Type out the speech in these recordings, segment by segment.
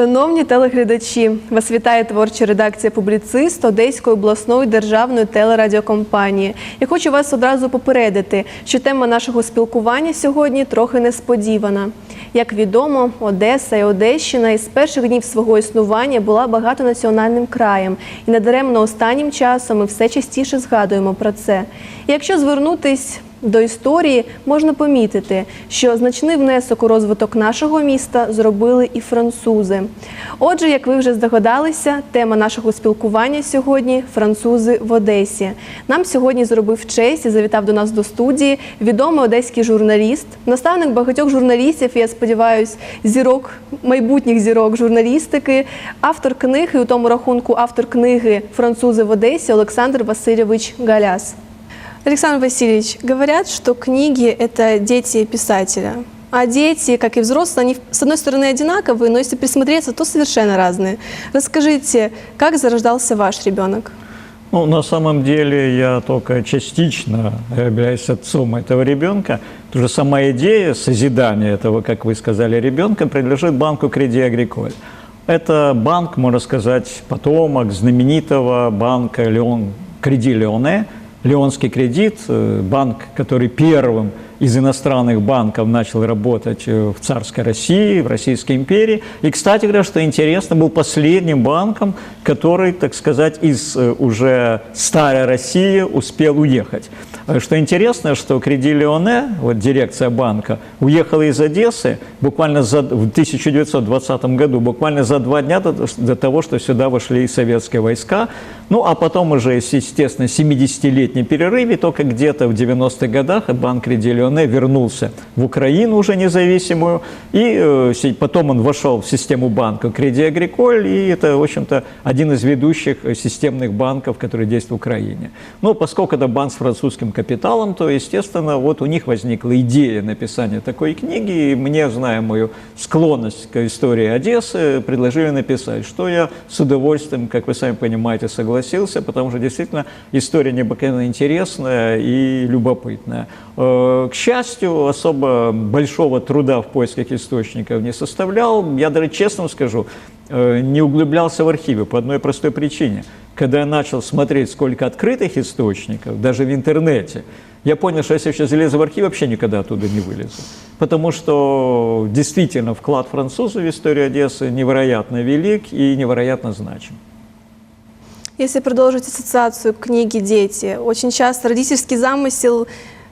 Шановні телеглядачі, вас вітає творча редакція публіцист Одеської обласної державної телерадіокомпанії. Я хочу вас одразу попередити, що тема нашого спілкування сьогодні трохи несподівана. Як відомо, Одеса і Одещина із перших днів свого існування була багатонаціональним краєм, і недаремно останнім часом ми все частіше згадуємо про це. І якщо звернутись до історії можна помітити, що значний внесок у розвиток нашого міста зробили і французи. Отже, як ви вже здогадалися, тема нашого спілкування сьогодні французи в Одесі. Нам сьогодні зробив честь і завітав до нас до студії відомий одеський журналіст, наставник багатьох журналістів. Я сподіваюся, зірок майбутніх зірок журналістики, автор книги у тому рахунку, автор книги Французи в Одесі Олександр Васильович Галяс. Александр Васильевич, говорят, что книги – это дети писателя. А дети, как и взрослые, они с одной стороны одинаковые, но если присмотреться, то совершенно разные. Расскажите, как зарождался ваш ребенок? Ну, на самом деле я только частично являюсь отцом этого ребенка. Что сама идея созидания этого, как вы сказали, ребенка принадлежит банку Креди Агриколь. Это банк, можно сказать, потомок знаменитого банка Леон, Креди Леоне, Леонский кредит, э, банк, который первым из иностранных банков начал работать э, в царской России, в Российской империи. И, кстати говоря, что интересно, был последним банком, который, так сказать, из э, уже старой России успел уехать. Что интересно, что Креди Леоне, вот дирекция банка, уехала из Одессы буквально за, в 1920 году, буквально за два дня до, до того, что сюда вошли советские войска. Ну, а потом уже, естественно, 70-летний перерыв, и только где-то в 90-х годах банк Креди Леоне вернулся в Украину уже независимую, и э, потом он вошел в систему банка Креди Агриколь, и это, в общем-то, один из ведущих системных банков, который действует в Украине. Но поскольку это банк с французским капиталом, то, естественно, вот у них возникла идея написания такой книги, и мне, зная мою склонность к истории Одессы, предложили написать, что я с удовольствием, как вы сами понимаете, согласился, потому что действительно история необыкновенно интересная и любопытная. Э, к счастью, особо большого труда в поисках источников не составлял. Я даже честно скажу, э, не углублялся в архивы по одной простой причине. Когда я начал смотреть, сколько открытых источников, даже в интернете, я понял, что если я сейчас залезу в архив, вообще никогда оттуда не вылезу. Потому что действительно вклад французов в историю Одессы невероятно велик и невероятно значим. Если продолжить ассоциацию книги «Дети», очень часто родительский замысел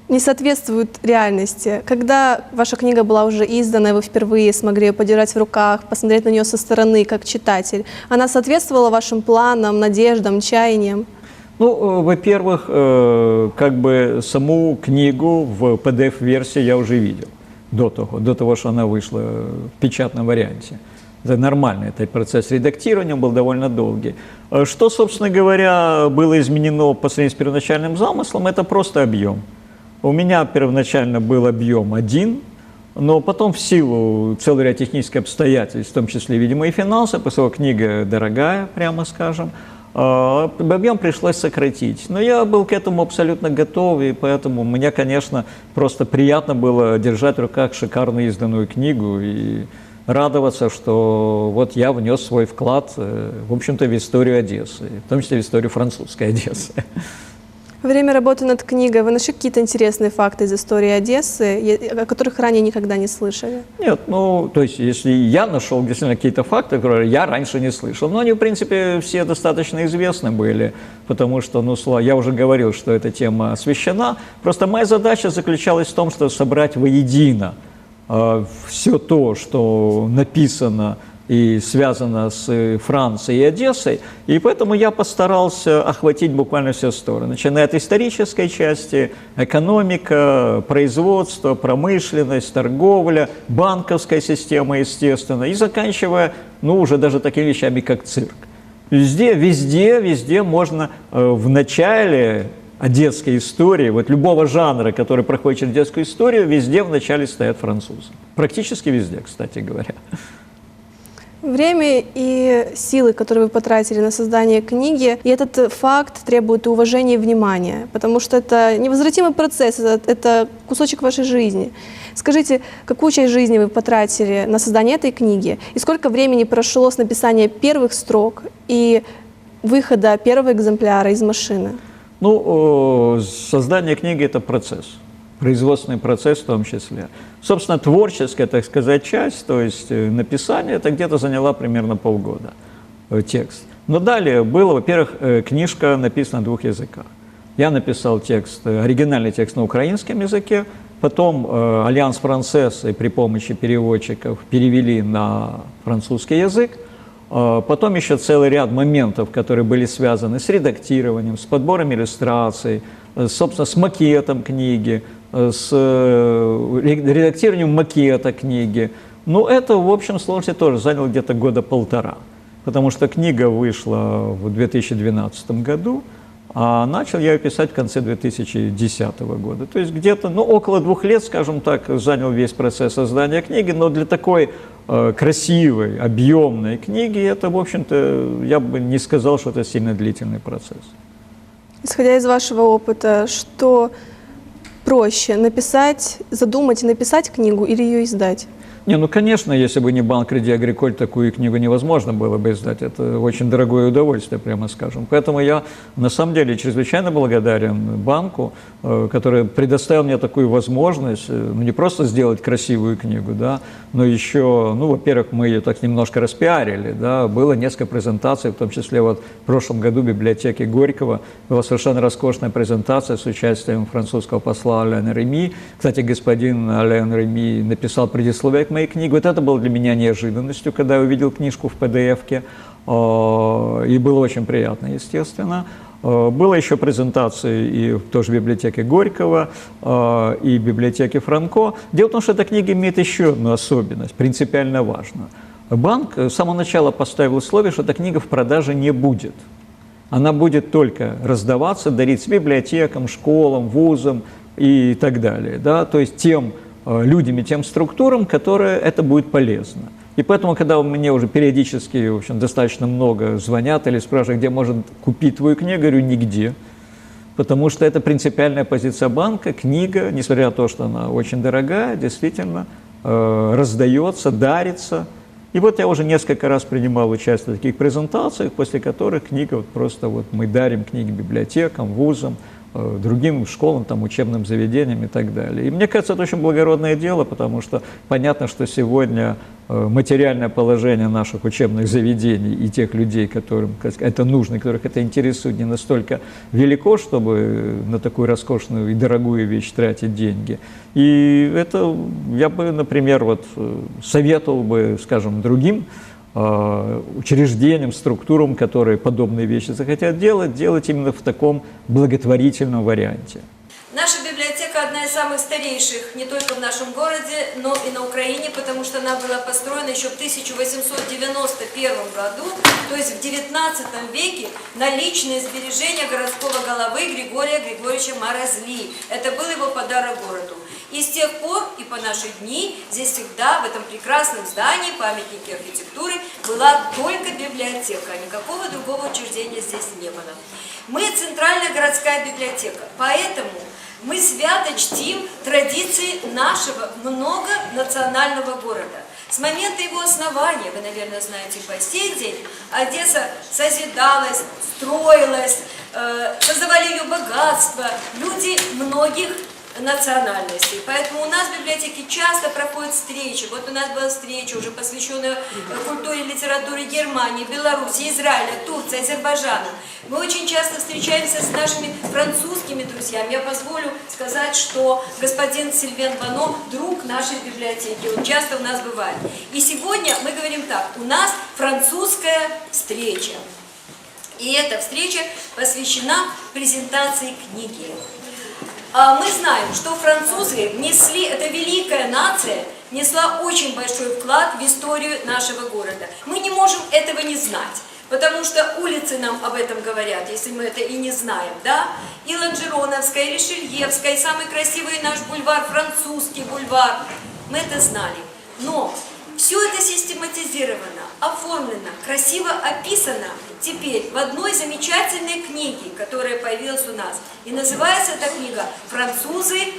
не соответствует реальности. Когда ваша книга была уже издана, и вы впервые смогли ее подержать в руках, посмотреть на нее со стороны, как читатель, она соответствовала вашим планам, надеждам, чаяниям? Ну, э, во-первых, э, как бы саму книгу в PDF-версии я уже видел до того, до того, что она вышла в печатном варианте. Это нормально, этот процесс редактирования был довольно долгий. Э, что, собственно говоря, было изменено по сравнению с первоначальным замыслом, это просто объем. У меня первоначально был объем один, но потом в силу целого ряда технических обстоятельств, в том числе, видимо, и финансы, поскольку книга дорогая, прямо скажем, а, объем пришлось сократить. Но я был к этому абсолютно готов, и поэтому мне, конечно, просто приятно было держать в руках шикарно изданную книгу и радоваться, что вот я внес свой вклад, э, в общем-то, в историю Одессы, в том числе в историю французской Одессы. Во время работы над книгой вы нашли какие-то интересные факты из истории Одессы, о которых ранее никогда не слышали? Нет, ну, то есть, если я нашел действительно какие-то факты, которые я раньше не слышал, но они, в принципе, все достаточно известны были, потому что, ну, я уже говорил, что эта тема освещена. Просто моя задача заключалась в том, чтобы собрать воедино все то, что написано и связано с э, Францией и Одессой, и поэтому я постарался охватить буквально все стороны, начиная от исторической части, экономика, производство, промышленность, торговля, банковская система, естественно, и заканчивая, ну, уже даже такими вещами, как цирк. Везде, везде, везде можно э, в начале одесской истории, вот любого жанра, который проходит через детскую историю, везде в начале стоят французы. Практически везде, кстати говоря. Время и силы, которые вы потратили на создание книги, и этот факт требует уважения, и внимания, потому что это невозвратимый процесс, это, это кусочек вашей жизни. Скажите, какую часть жизни вы потратили на создание этой книги, и сколько времени прошло с написания первых строк и выхода первого экземпляра из машины? Ну, о, создание книги – это процесс, производственный процесс в том числе. Собственно, творческая, так сказать, часть, то есть э, написание, это где-то заняла примерно полгода, э, текст. Но далее было, во-первых, э, книжка написана на двух языках. Я написал текст, э, оригинальный текст на украинском языке, потом э, Альянс Францесс и при помощи переводчиков перевели на французский язык, Потом еще целый ряд моментов, которые были связаны с редактированием, с подбором иллюстраций, э, собственно, с макетом книги, э, с э, ре- редактированием макета книги. Ну, это в общем сложности тоже заняло где-то года полтора, потому что книга вышла в 2012 году, а начал я ее писать в конце 2010 года. То есть где-то, ну, около двух лет, скажем так, занял весь процесс создания книги, но для такой э, красивой, объемной книги это, в общем-то, я бы не сказал, что это сильно длительный процесс. Исходя из вашего опыта, что проще написать, задумать и написать книгу или ее издать? Не, ну, конечно, если бы не банк Креди Агриколь, такую книгу невозможно было бы издать. Это очень дорогое удовольствие, прямо скажем. Поэтому я, на самом деле, чрезвычайно благодарен банку, э, который предоставил мне такую возможность, э, ну, не просто сделать красивую книгу, да, но еще, ну, во-первых, мы ее так немножко распиарили, да, было несколько презентаций, в том числе вот в прошлом году в библиотеке Горького была совершенно роскошная презентация с участием французского посла Аляна Реми. Кстати, господин Алян Реми написал предисловие к моей книге. Вот это было для меня неожиданностью, когда я увидел книжку в PDF-ке. Э, И было очень приятно, естественно. Э, Было еще презентации и в тоже в библиотеке Горького, э, и библиотеке Франко. Дело в том, что эта книга имеет еще одну особенность, принципиально важную. Банк с самого начала поставил условие, что эта книга в продаже не будет. Она будет только раздаваться, дарить библиотекам, школам, вузам и так далее. Да? То есть тем людям и тем структурам, которые это будет полезно. И поэтому, когда мне уже периодически, в общем, достаточно много звонят или спрашивают, где можно купить твою книгу, говорю, нигде. Потому что это принципиальная позиция банка. Книга, несмотря на то, что она очень дорогая, действительно э, раздается, дарится. И вот я уже несколько раз принимал участие в таких презентациях, после которых книга вот просто вот мы дарим книги библиотекам, вузам, э, другим школам, там, учебным заведениям и так далее. И мне кажется, это очень благородное дело, потому что понятно, что сегодня э, материальное положение наших учебных заведений и тех людей, которым это нужно, которых это интересует, не настолько велико, чтобы на такую роскошную и дорогую вещь тратить деньги. И это я бы, например, вот э, советовал бы, скажем, другим э, учреждениям, структурам, которые подобные вещи захотят делать, делать именно в таком благотворительном варианте. Наша библиотека одна из самых старейших не только в нашем городе, но и на Украине, потому что она была построена еще в 1891 году, то есть в 19 веке на личные сбережения городского головы Григория Григорьевича Морозли. Это был его подарок городу. И с тех пор и по наши дни здесь всегда в этом прекрасном здании, памятнике архитектуры, была только библиотека, никакого другого учреждения здесь не было. Мы центральная городская библиотека, поэтому мы свято чтим традиции нашего многонационального города. С момента его основания, вы, наверное, знаете, по сей день, Одесса созидалась, строилась, э, создавали ее богатство, люди многих национальностей. Поэтому у нас в библиотеке часто проходят встречи. Вот у нас была встреча уже посвященная культуре и литературе Германии, Беларуси, Израиля, Турции, Азербайджана. Мы очень часто встречаемся с нашими французскими друзьями. Я позволю сказать, что господин Сильвен Вано – друг нашей библиотеки. Он часто у нас бывает. И сегодня мы говорим так, у нас французская встреча. И эта встреча посвящена презентации книги. А Мы знаем, что французы внесли, это великая нация, несла очень большой вклад в историю нашего города. Мы не можем этого не знать. Потому что улицы нам об этом говорят, если мы это и не знаем, да? И Ланжероновская, и Ришельевская, и самый красивый наш бульвар, французский бульвар. Мы это знали. Но Все это систематизировано, оформлено, красиво описано теперь в одной замечательной книге, которая появилась у нас. И называется эта книга «Французы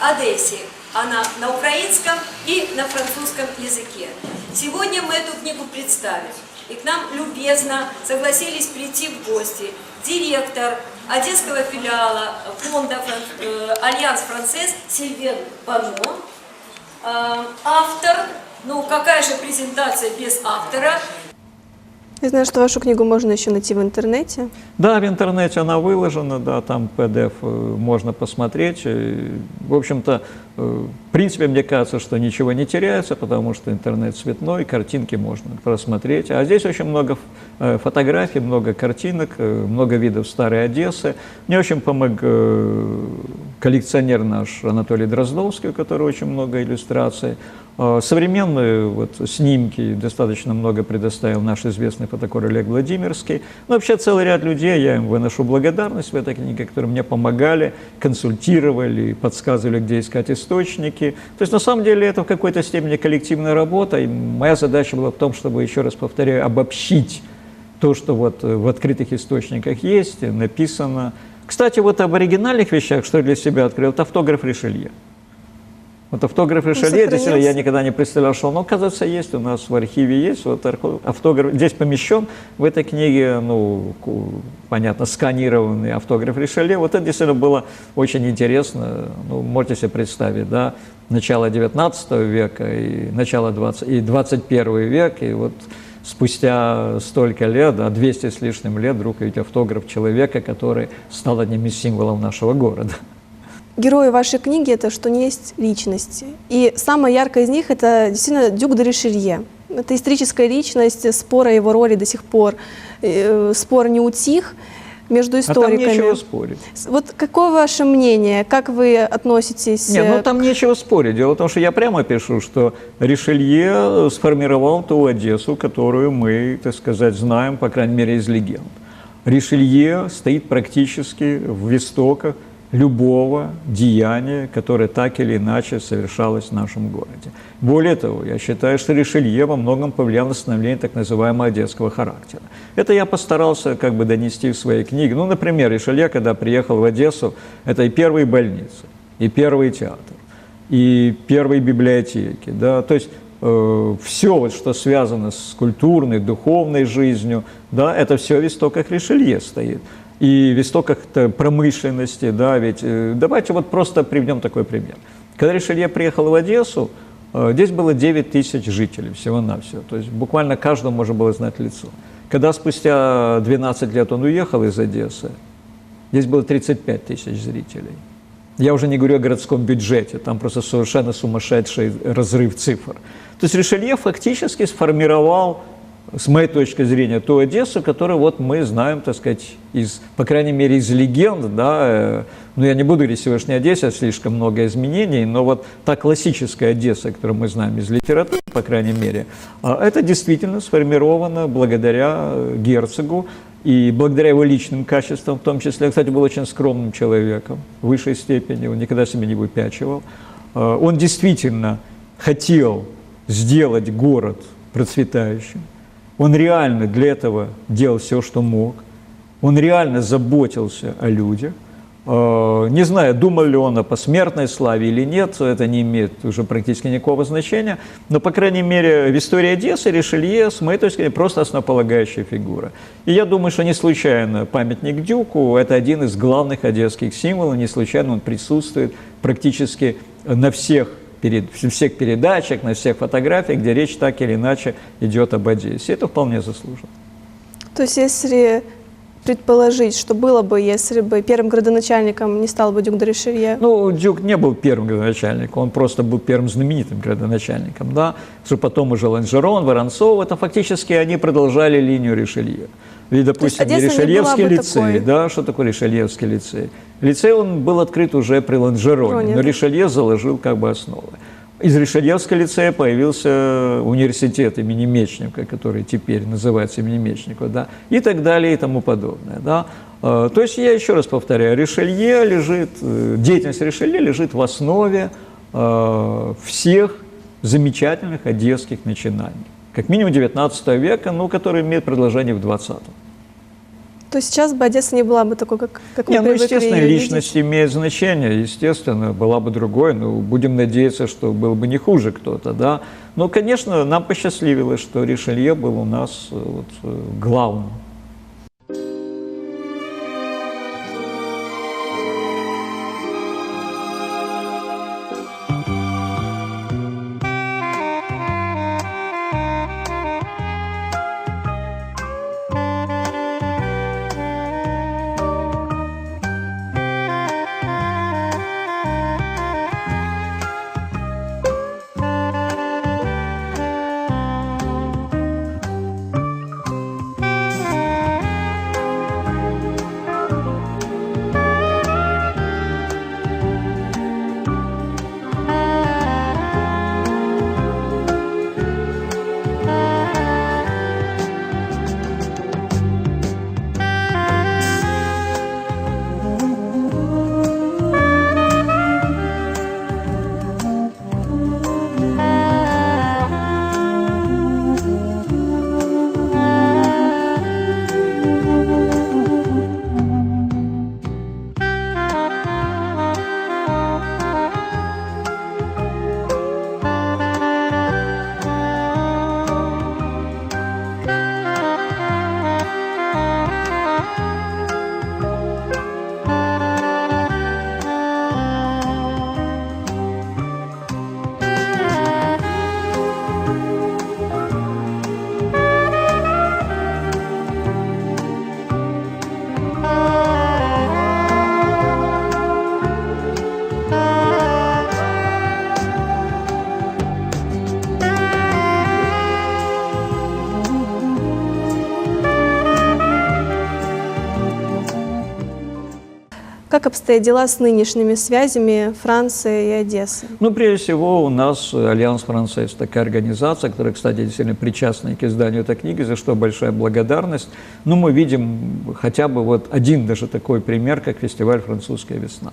Одессе». Она на украинском и на французском языке. Сегодня мы эту книгу представим. И к нам любезно согласились прийти в гости директор Одесского филиала фонда э, Альянс Францесс Сильвен Бано, э, автор, ну какая же презентация без автора, Я знаю, что вашу книгу можно еще найти в интернете. Да, в интернете она выложена, да, там PDF э, можно посмотреть. И, В общем-то, э, в принципе, мне кажется, что ничего не теряется, потому что интернет цветной, картинки можно просмотреть. А здесь очень много э, фотографий, много картинок, э, много видов старой Одессы. Мне очень помог э, коллекционер наш Анатолий Дроздовский, у которого очень много иллюстраций. Э, Современные вот, снимки достаточно много предоставил наш известный фотокор Олег Владимирский. Ну, вообще целый ряд людей, я им выношу благодарность в этой книге, которые мне помогали, консультировали, подсказывали, где искать источники. То есть, на самом деле, это в какой-то степени коллективная работа, и моя задача была в том, чтобы, еще раз повторяю, обобщить то, что вот э, в открытых источниках есть, написано. Кстати, вот об оригинальных вещах, что я для себя открыл, это автограф Ришелье. Вот автограф Ришелье, действительно, я никогда не представлял, что он, оказывается, есть, у нас в архиве есть, вот автограф, здесь помещен в этой книге, ну, понятно, сканированный автограф Ришелье, вот это действительно было очень интересно, ну, можете себе представить, да, начало 19 века и начало 20, и 21 век, и вот спустя столько лет, да, 200 с лишним лет, вдруг видите автограф человека, который стал одним из символов нашего города. Герои вашей книги – это что не есть личности. И самая яркая из них – это действительно Дюк де Ришелье. Это историческая личность, спор о его роли до сих пор. э, Спор не утих между А там историками. нечего спорить. Вот какое ваше мнение? Как вы относитесь? Нет, э, ну там нечего спорить. Дело в том, что я прямо пишу, что Ришелье сформировал ту Одессу, которую мы, так сказать, знаем, по крайней мере, из легенд. Ришелье стоит практически в истоках любого деяния, которое так или иначе совершалось в нашем городе. Более того, я считаю, что Ришелье во многом повлиял на становление так называемого одесского характера. Это я постарался как бы донести в своей книге. Ну, например, Ришелье, когда приехал в Одессу, это и первые больницы, и первый театр, и первые библиотеки, да, то есть все, вот, что связано с культурной, духовной жизнью, да, это все в истоках Ришелье стоит. И в истоках промышленности, да, ведь э, давайте вот просто приведем такой пример. Когда Ришелье приехал в Одессу, э, здесь было 9 тысяч жителей всего-навсего, то есть буквально каждому можно было знать лицо. Когда спустя 12 лет он уехал из Одессы, здесь было 35 тысяч зрителей. Я уже не говорю о городском бюджете, там просто совершенно сумасшедший разрыв цифр. То есть Ришелье фактически сформировал, с моей точки зрения, ту Одессу, которую вот мы знаем, так сказать, из, по крайней мере, из легенд, да, э, ну, я не буду говорить сегодняшней Одессе, слишком много изменений, но вот та классическая Одесса, которую мы знаем из литературы, по крайней мере, а это действительно сформировано благодаря э, герцогу, и благодаря его личным качествам, в том числе, кстати, был очень скромным человеком в высшей степени, он никогда себя не выпячивал. Э, Он действительно хотел сделать город процветающим. Он реально для этого делал все, что мог. Он реально заботился о людях. Э, Не знаю, думал ли он о посмертной славе или нет, это не имеет уже практически никакого значения, но, по крайней мере, в истории Одессы Ришелье, с моей точки зрения, просто основополагающая фигура. И я думаю, что не случайно памятник Дюку – это один из главных одесских символов, не случайно он присутствует практически на всех перед, всех передачах, на всех фотографиях, где речь так или иначе идет об Одессе. Это вполне заслуженно. То есть, если предположить, что было бы, если бы первым градоначальником не стал бы Дюк де Ришелье? Ну, Дюк не был первым градоначальником, он просто был первым знаменитым градоначальником, да, что потом уже Ланжерон, Воронцов, это фактически они продолжали линию Ришелье. Ведь, допустим, бы лицей, такой. да, что такое Ришельевский лицей? Лицей он был открыт уже при Ланжероне, Роне, но. Ришелье заложил как бы основы. Из Ришельевского лицея появился университет имени Мечника, который теперь называется имени Мечникова, да, и так далее и тому подобное. Да. Э, То есть я еще раз повторяю, Ришелье лежит, э, деятельность Ришелье лежит в основе э, всех замечательных одесских начинаний. Как минимум 19 века, ну, которые имеют продолжение в 20 То сейчас бы Одесса не была бы такой, как, как мы Не, ну, привыкли естественно, её личность имеет значение, естественно, была бы другой, но будем надеяться, что был бы не хуже кто-то, да. Но, конечно, нам посчастливилось, что Ришелье был у нас э, вот, э, главным. Как обстоят дела с нынешними связями Франции и Одессы? Ну, прежде всего, у нас Альянс Францесс, такая организация, которая, кстати, действительно причастна к изданию этой книги, за что большая благодарность. Ну, мы видим хотя бы вот один даже такой пример, как фестиваль «Французская весна»,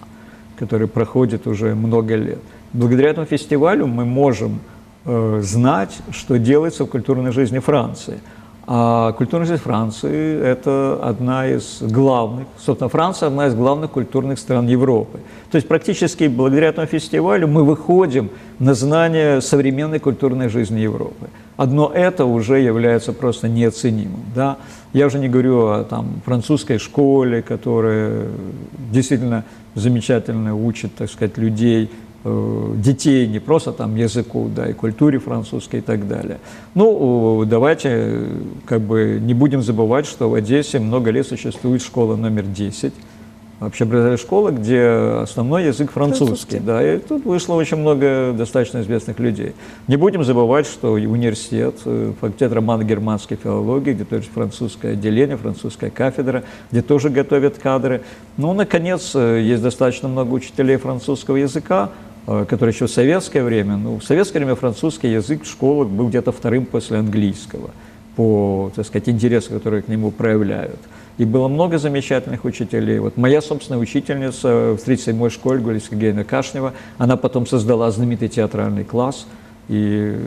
который проходит уже много лет. Благодаря этому фестивалю мы можем э, знать, что делается в культурной жизни Франции. А культурная жизнь Франции – это одна из главных, собственно, Франция – одна из главных культурных стран Европы. То есть практически благодаря этому фестивалю мы выходим на знание современной культурной жизни Европы. Одно это уже является просто неоценимым. Да? Я уже не говорю о там, французской школе, которая действительно замечательно учит, так сказать, людей, детей не просто там языку, да, и культуре французской и так далее. Ну, давайте э, как бы не будем забывать, что в Одессе много лет существует школа номер 10, общеобразовательная школа, где основной язык французский, Французский. да, и тут вышло очень много достаточно известных людей. Не будем забывать, что университет, э, факультет романо-германской филологии, где тоже французское отделение, французская кафедра, где тоже готовят кадры. Ну, наконец, э, есть достаточно много учителей французского языка, э, которые еще в советское время, ну, в советское время французский язык в школах был где-то вторым после английского по, так сказать, интересу, который к нему проявляют. И было много замечательных учителей. Вот моя собственная учительница в 37-й школе, Гулиса Сергеевна Кашнева, она потом создала знаменитый театральный класс. И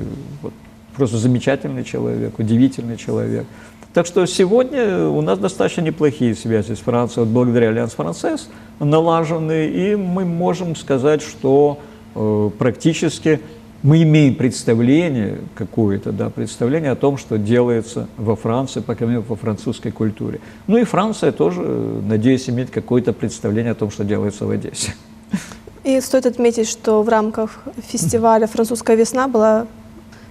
вот, просто замечательный человек, удивительный человек. Так что сегодня у нас достаточно неплохие связи с Францией, вот благодаря Альянс Францесс налажены, и мы можем сказать, что э, практически мы имеем представление какое-то, да, представление о том, что делается во Франции, по крайней мере, во французской культуре. Ну и Франция тоже, э, надеюсь, имеет какое-то представление о том, что делается в Одессе. И стоит отметить, что в рамках фестиваля «Французская весна» была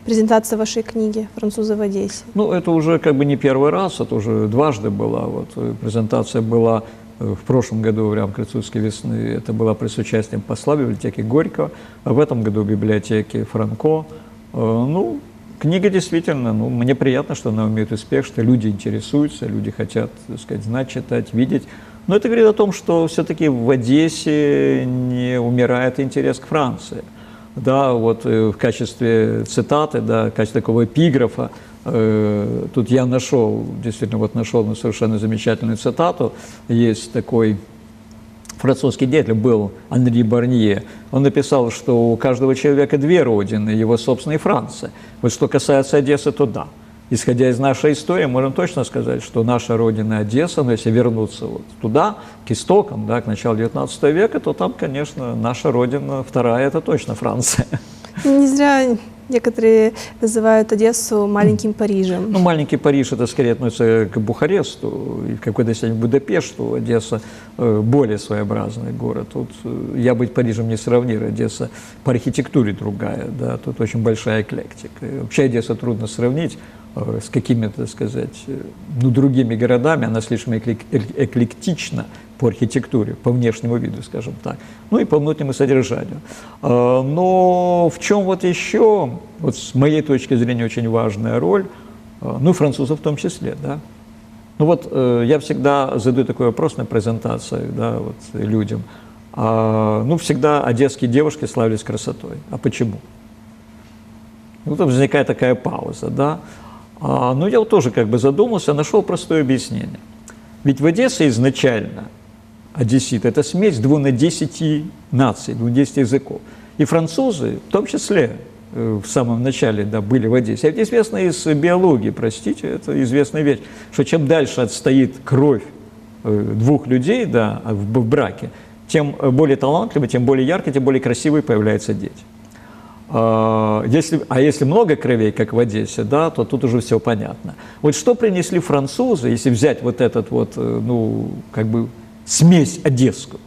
презентация вашей книги «Французы в Одессе». Ну, это уже как бы не первый раз, это уже дважды была. Вот э, презентация была э, в прошлом году в рамках «Французской весны», это была при участием посла библиотеки Горького, а в этом году в библиотеке Франко. Э, Ну, книга действительно, ну, мне приятно, что она имеет успех, что люди интересуются, люди хотят, так сказать, знать, читать, видеть. Но это говорит о том, что все-таки в Одессе не умирает интерес к Франции. Да, вот э, в качестве цитаты, да, в качестве такого эпиграфа, э, тут я нашел, действительно, вот нашел ну, совершенно замечательную цитату. Есть такой французский деятель был Анри Барнье, он написал, что у каждого человека две родины, его собственная Франция. Вот что касается Одессы, то да. Исходя из нашей истории, можем точно сказать, что наша родина Одесса, но если вернуться вот туда, к истокам, да, к началу XIX века, то там, конечно, наша родина вторая, это точно Франция. Не зря некоторые называют Одессу маленьким Парижем. Ну, маленький Париж, это скорее относится к Бухаресту и в какой-то степени к Будапешту. Одесса э, более своеобразный город. Тут э, я быть Парижем не сравнирую. Одесса по архитектуре другая, да, тут очень большая эклектика. И вообще Одесса трудно сравнить э, с какими-то, сказать, ну, другими городами. Она слишком эклек- эклектична по архитектуре, по внешнему виду, скажем так, ну и по внутреннему содержанию. А, Но в чем вот еще, вот с моей точки зрения, очень важная роль, а, ну и французов в том числе, да. Ну вот э, я всегда задаю такой вопрос на презентации, да, вот людям. А, ну, всегда одесские девушки славились красотой. А почему? Ну, там возникает такая пауза, да. А, ну, я вот тоже как бы задумался, нашел простое объяснение. Ведь в Одессе изначально одессит – это смесь двух 10 наций, двух 10 языков. И французы, в том числе, э, в самом начале да, были в Одессе. Это известно из биологии, простите, это известная вещь, что чем дальше отстоит кровь э, двух людей да, в, браке, тем более талантливые, тем более яркие, тем более красивые появляются дети. А если, а если много кровей, как в Одессе, да, то тут уже все понятно. Вот что принесли французы, если взять вот этот вот, э, ну, как бы смесь одесскую?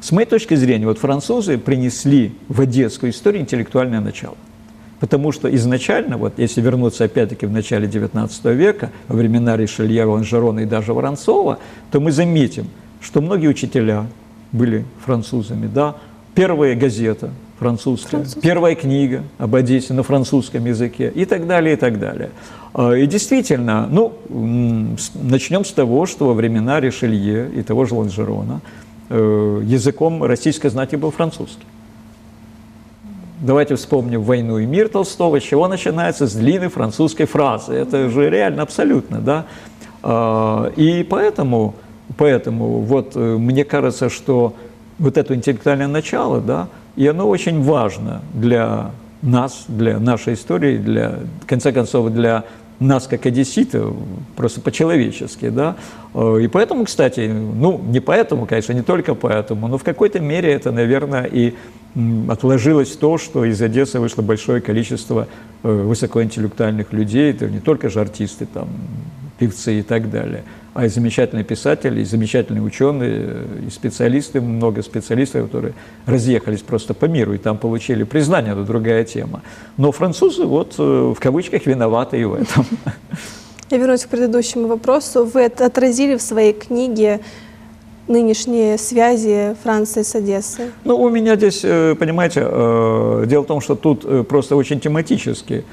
С моей точки зрения, вот французы принесли в одесскую историю интеллектуальное начало. Потому что изначально, вот если вернуться опять-таки в начале XIX века, во времена Ришелье, Ланжерона и даже Воронцова, то мы заметим, что многие учителя были французами, да, первая газета французская, Французская. первая книга об Одессе на французском языке и так далее, и так далее. А, И действительно, ну, начнем с того, что во времена Ришелье и того же Ланжерона э, языком российской знати был французский. Давайте вспомним «Войну и мир» Толстого, с чего начинается с длинной французской фразы. Это же реально абсолютно, да. А, И поэтому, поэтому вот э, мне кажется, что вот это интеллектуальное начало, да, и оно очень важно для нас, для нашей истории, для, в конце концов, для нас как одесситов, просто по-человечески, да. Э, И поэтому, кстати, ну, не поэтому, конечно, не только поэтому, но в какой-то мере это, наверное, и отложилось то, что из Одессы вышло большое количество э, высокоинтеллектуальных людей, это не только же артисты, там, певцы и так далее, а и замечательные писатели, и замечательные ученые, и специалисты, много специалистов, которые разъехались просто по миру и там получили признание, это другая тема. Но французы вот э, в кавычках виноваты и в этом. Я вернусь к предыдущему вопросу. Вы отразили в своей книге нынешние связи Франции с Одессой. Ну, у меня здесь, э, понимаете, э, дело в том, что тут просто очень тематически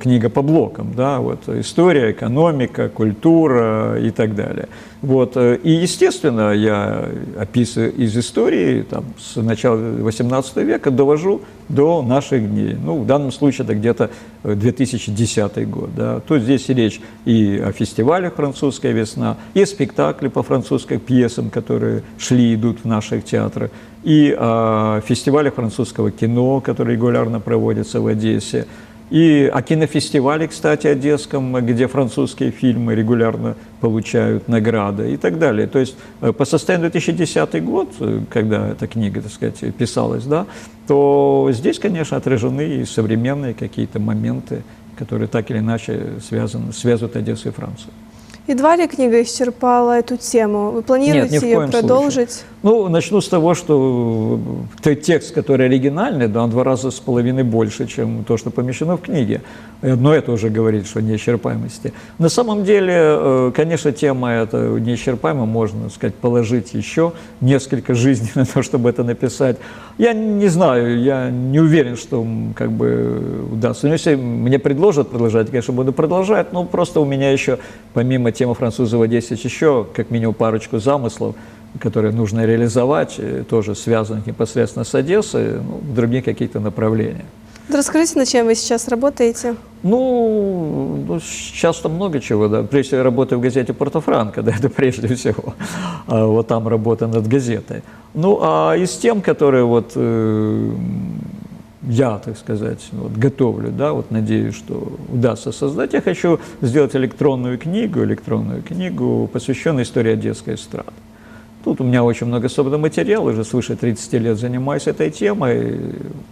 книга по блокам, да, вот история, экономика, культура и так далее. Вот, э, и, естественно, я описываю из истории, там, с начала XVIII века довожу до наших дней. Ну, в данном случае это где-то э, 2010 год, да. Тут здесь и речь и о фестивалях «Французская весна», и о спектакле по французским пьесам, которые шли и идут в наших театрах, и о фестивалях французского кино, которые регулярно проводятся в Одессе, и о кинофестивале, кстати, одесском, где французские фильмы регулярно получают награды и так далее. То есть э, по состоянию 2010 год, э, когда эта книга, так сказать, писалась, да, то здесь, конечно, отражены и современные какие-то моменты, которые так или иначе связаны, связывают Одессу и Францию. Едва ли книга исчерпала эту тему. Вы планируете Нет, ее продолжить? Ну, начну с того, что т- текст, который оригинальный, да, он в два раза с половиной больше, чем то, что помещено в книге. Но это уже говорит, что неисчерпаемости. На самом деле, э, конечно, тема эта неисчерпаема, можно сказать, положить еще несколько жизней на то, чтобы это написать. Я не знаю, я не уверен, что как бы удастся. Но если мне предложат продолжать, конечно, буду продолжать. Но просто у меня еще, помимо темы французов в Одессе, есть еще как минимум парочку замыслов, которые нужно реализовать, э, тоже связанных непосредственно с Одессой, ну, в другие какие-то направления. Расскажите, над чем вы сейчас работаете? Ну, ну, сейчас там много чего, да. Прежде всего, я работаю в газете Порто-Франко, да, это прежде всего. А вот там работа над газетой. Ну, а из тем, которые вот э, я, так сказать, вот, готовлю, да, вот надеюсь, что удастся создать, я хочу сделать электронную книгу, электронную книгу, посвященную истории одесской эстрады. Тут у меня очень много собрано материала, уже свыше 30 лет занимаюсь этой темой,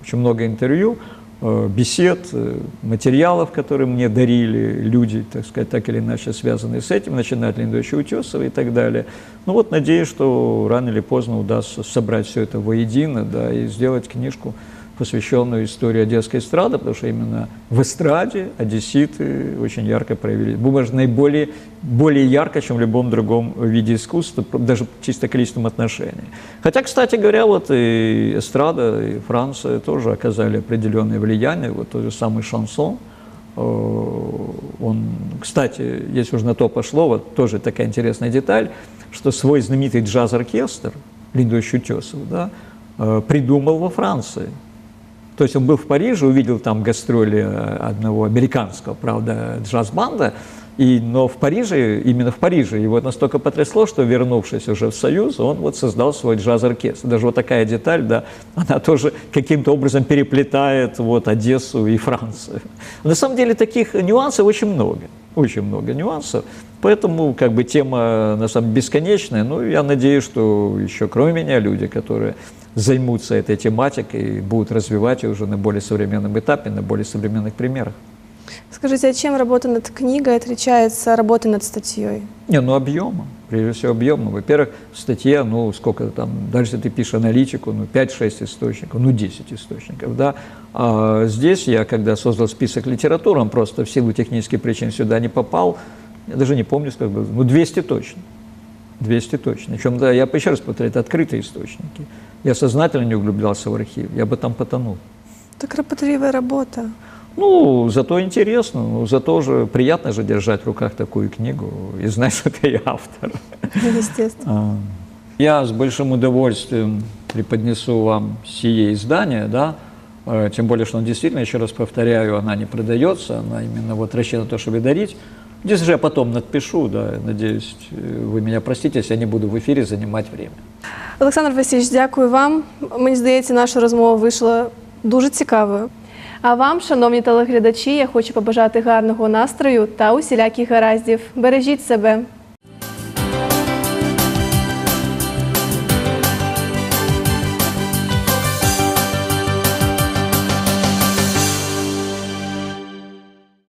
очень много интервью, бесед, э, материалов, которые мне дарили люди, так сказать, так или иначе связанные с этим, начиная от Линдовича Утесова и так далее. Ну вот надеюсь, что рано или поздно удастся собрать все это воедино, да, и сделать книжку, посвященную истории одесской эстрады, потому что именно в эстраде одесситы очень ярко проявили. Бумаж наиболее более ярко, чем в любом другом виде искусства, даже чисто количеством отношений. Хотя, кстати говоря, вот и эстрада, и Франция тоже оказали определенное влияние. Вот тот же самый шансон, э, он, кстати, если уж на то пошло, вот тоже такая интересная деталь, что свой знаменитый джаз-оркестр Линдович Утесов, да, э, придумал во Франции. То есть он был в Париже, увидел там гастроли э, одного американского, правда, джаз-банда, и, но в Париже, именно в Париже, его настолько потрясло, что, вернувшись уже в Союз, он вот создал свой джаз-оркестр. Даже вот такая деталь, да, она тоже каким-то образом переплетает вот Одессу и Францию. На самом деле таких нюансов очень много, очень много нюансов. Поэтому как бы тема на самом деле бесконечная. Ну, я надеюсь, что еще кроме меня люди, которые займутся этой тематикой, будут развивать ее уже на более современном этапе, на более современных примерах. Скажите, а чем работа над книгой отличается от работы над статьей? Не, ну объемом, прежде всего объемом. Во-первых, в статье, ну сколько там, если ты пишешь аналитику, ну 5-6 источников, ну 10 источников, да. А здесь я, когда создал список литературы, он просто в силу технических причин сюда не попал, я даже не помню, сколько было, ну 200 точно. 200 точно. Причем, да, я еще раз повторяю, это открытые источники. Я сознательно не углублялся в архив, я бы там потонул. Это кропотливая работа. Ну, зато интересно, ну, зато же приятно же держать в руках такую книгу и знать, что ты автор. Естественно. А, Я с большим удовольствием преподнесу вам сие издание, да, э, тем более, что он действительно, еще раз повторяю, она не продается, она именно вот рассчитана на то, чтобы дарить. Здесь же я потом надпишу, да, надеюсь, э, вы меня простите, если я не буду в эфире занимать время. Олександр Васильович, дякую вам. Мені здається, наша розмова вийшла дуже цікавою. А вам, шановні телеглядачі, я хочу побажати гарного настрою та усіляких гараздів. Бережіть себе.